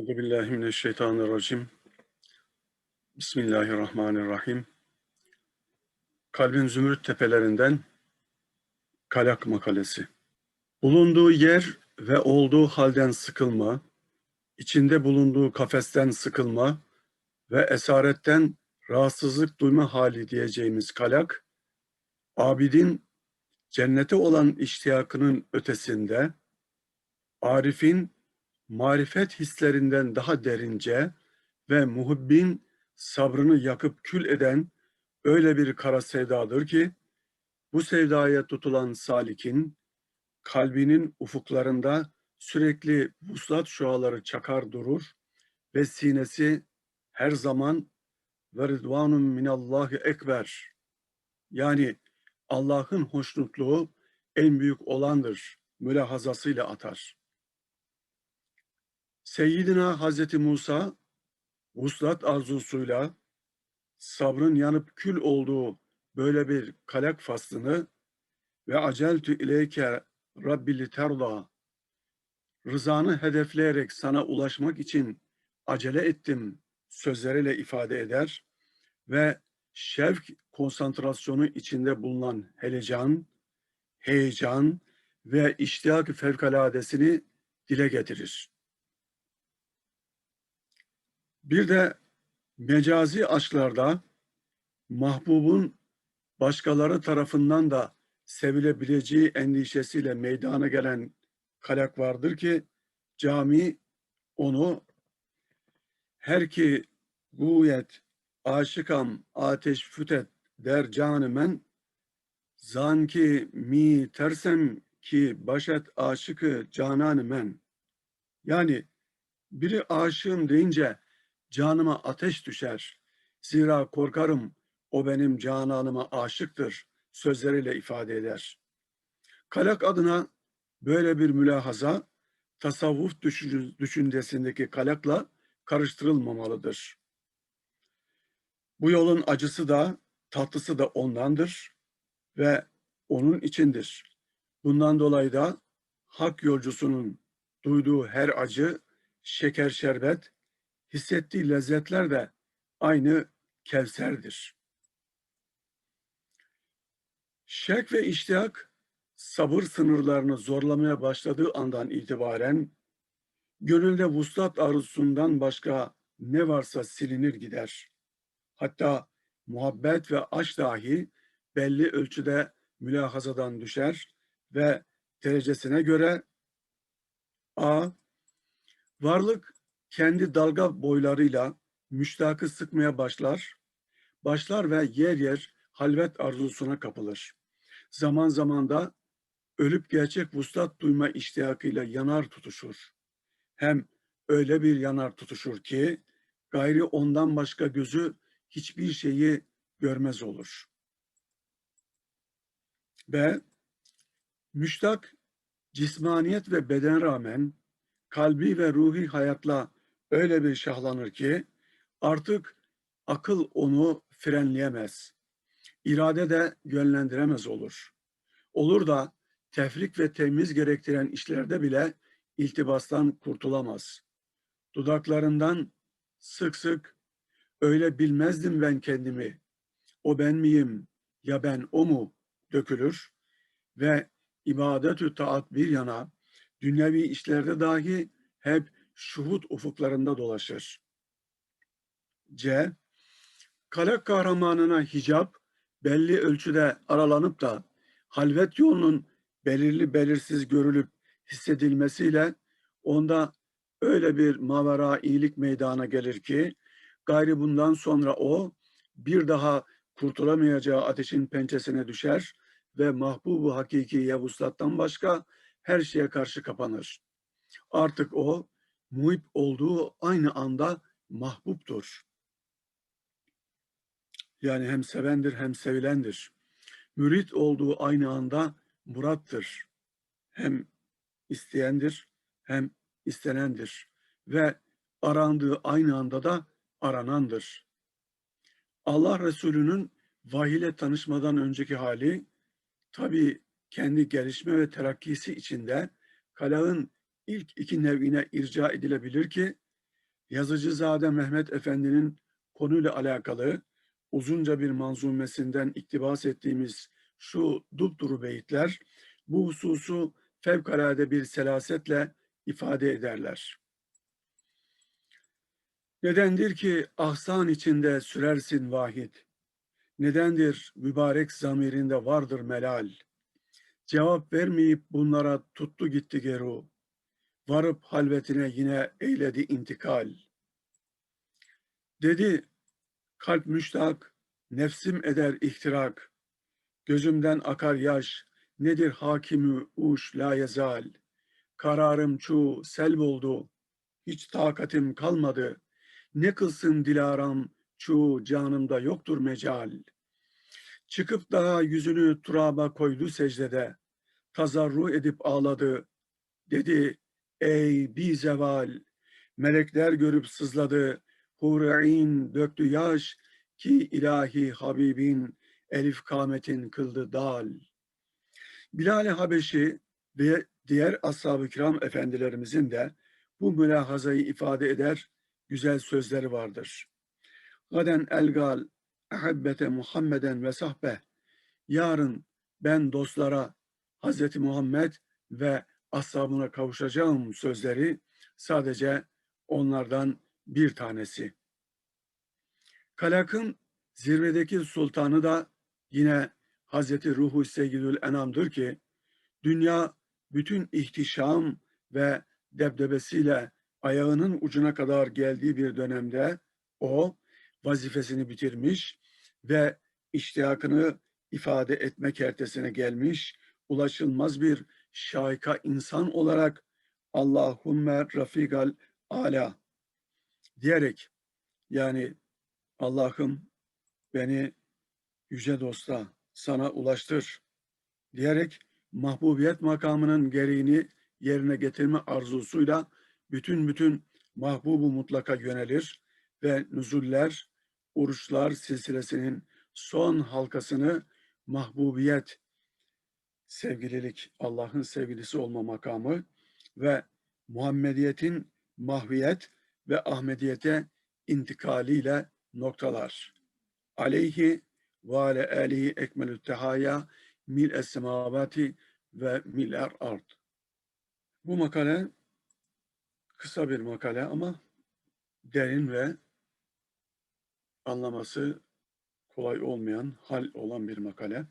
Euzu billahi mineşşeytanirracim. Bismillahirrahmanirrahim. Kalbin zümrüt tepelerinden Kalak makalesi. Bulunduğu yer ve olduğu halden sıkılma, içinde bulunduğu kafesten sıkılma ve esaretten rahatsızlık duyma hali diyeceğimiz kalak, abidin cennete olan iştiyakının ötesinde, Arif'in marifet hislerinden daha derince ve muhibbin sabrını yakıp kül eden öyle bir kara sevdadır ki, bu sevdaya tutulan salikin, kalbinin ufuklarında sürekli vuslat şuaları çakar durur ve sinesi her zaman ve rıdvanun minallahi ekber yani Allah'ın hoşnutluğu en büyük olandır mülahazasıyla atar. Seyyidina Hazreti Musa vuslat arzusuyla sabrın yanıp kül olduğu böyle bir kalak faslını ve aceltü ileyke Rabbi terda rızanı hedefleyerek sana ulaşmak için acele ettim sözleriyle ifade eder ve şevk konsantrasyonu içinde bulunan helecan, heyecan ve iştiyak fevkaladesini dile getirir. Bir de mecazi aşklarda mahbubun başkaları tarafından da sevilebileceği endişesiyle meydana gelen kalak vardır ki cami onu her ki guyet aşıkam ateş fütet der canımen zan ki mi tersem ki başet aşıkı cananı men yani biri aşığım deyince canıma ateş düşer. Zira korkarım o benim cananıma aşıktır sözleriyle ifade eder. Kalak adına böyle bir mülahaza tasavvuf düşüncesindeki kalakla karıştırılmamalıdır. Bu yolun acısı da tatlısı da ondandır ve onun içindir. Bundan dolayı da hak yolcusunun duyduğu her acı şeker şerbet hissettiği lezzetler de aynı Kevser'dir. Şek ve iştiyak sabır sınırlarını zorlamaya başladığı andan itibaren gönülde vuslat arzusundan başka ne varsa silinir gider. Hatta muhabbet ve aşk dahi belli ölçüde mülahazadan düşer ve derecesine göre a. Varlık kendi dalga boylarıyla müştakı sıkmaya başlar, başlar ve yer yer halvet arzusuna kapılır. Zaman zaman da ölüp gerçek vuslat duyma iştiyakıyla yanar tutuşur. Hem öyle bir yanar tutuşur ki gayri ondan başka gözü hiçbir şeyi görmez olur. Ve müştak cismaniyet ve beden rağmen kalbi ve ruhi hayatla öyle bir şahlanır ki artık akıl onu frenleyemez. İrade de yönlendiremez olur. Olur da tefrik ve temiz gerektiren işlerde bile iltibastan kurtulamaz. Dudaklarından sık sık öyle bilmezdim ben kendimi, o ben miyim ya ben o mu dökülür ve ibadetü taat bir yana dünyevi işlerde dahi hep şuhut ufuklarında dolaşır. C. Kalak kahramanına hicap belli ölçüde aralanıp da halvet yolunun belirli belirsiz görülüp hissedilmesiyle onda öyle bir mavera iyilik meydana gelir ki gayri bundan sonra o bir daha kurtulamayacağı ateşin pençesine düşer ve mahbubu hakiki yavuslattan başka her şeye karşı kapanır. Artık o muhip olduğu aynı anda mahbuptur. Yani hem sevendir hem sevilendir. Mürit olduğu aynı anda murattır. Hem isteyendir hem istenendir. Ve arandığı aynı anda da aranandır. Allah Resulü'nün vahiyle tanışmadan önceki hali tabi kendi gelişme ve terakkisi içinde kalağın ilk iki nevine irca edilebilir ki Yazıcızade Mehmet Efendi'nin konuyla alakalı uzunca bir manzumesinden iktibas ettiğimiz şu dupduru beyitler bu hususu fevkalade bir selasetle ifade ederler. Nedendir ki ahsan içinde sürersin vahid? Nedendir mübarek zamirinde vardır melal? Cevap vermeyip bunlara tuttu gitti geru. Varıp halvetine yine eyledi intikal. Dedi kalp müştak, nefsim eder ihtirak. Gözümden akar yaş, nedir hakimi uş la yezal. Kararım çu sel oldu, hiç takatim kalmadı. Ne kılsın dilaram, çu canımda yoktur mecal. Çıkıp daha yüzünü turaba koydu secdede. Tazarru edip ağladı. Dedi, ey bi zeval. Melekler görüp sızladı. Hur'in döktü yaş ki ilahi Habibin elif kametin kıldı dal. Bilal-i Habeşi ve diğer ashab-ı kiram efendilerimizin de bu mülahazayı ifade eder güzel sözleri vardır. Gaden elgal ehabbete Muhammeden ve sahbe. Yarın ben dostlara Hazreti Muhammed ve ashabına kavuşacağım sözleri sadece onlardan bir tanesi. Kalak'ın zirvedeki sultanı da yine Hazreti Ruhu Seyyidül Enam'dır ki dünya bütün ihtişam ve debdebesiyle ayağının ucuna kadar geldiği bir dönemde o vazifesini bitirmiş ve iştiyakını ifade etme kertesine gelmiş, ulaşılmaz bir şaika insan olarak Allahümme rafigal ala diyerek yani Allah'ım beni yüce dosta sana ulaştır diyerek mahbubiyet makamının gereğini yerine getirme arzusuyla bütün bütün mahbubu mutlaka yönelir ve nüzuller, oruçlar silsilesinin son halkasını mahbubiyet, sevgililik, Allah'ın sevgilisi olma makamı ve Muhammediyetin mahviyet ve Ahmediyete intikaliyle noktalar. Aleyhi ve ale alihi ekmelü tehaya mil es ve miler ard. Bu makale kısa bir makale ama derin ve anlaması kolay olmayan, hal olan bir makale.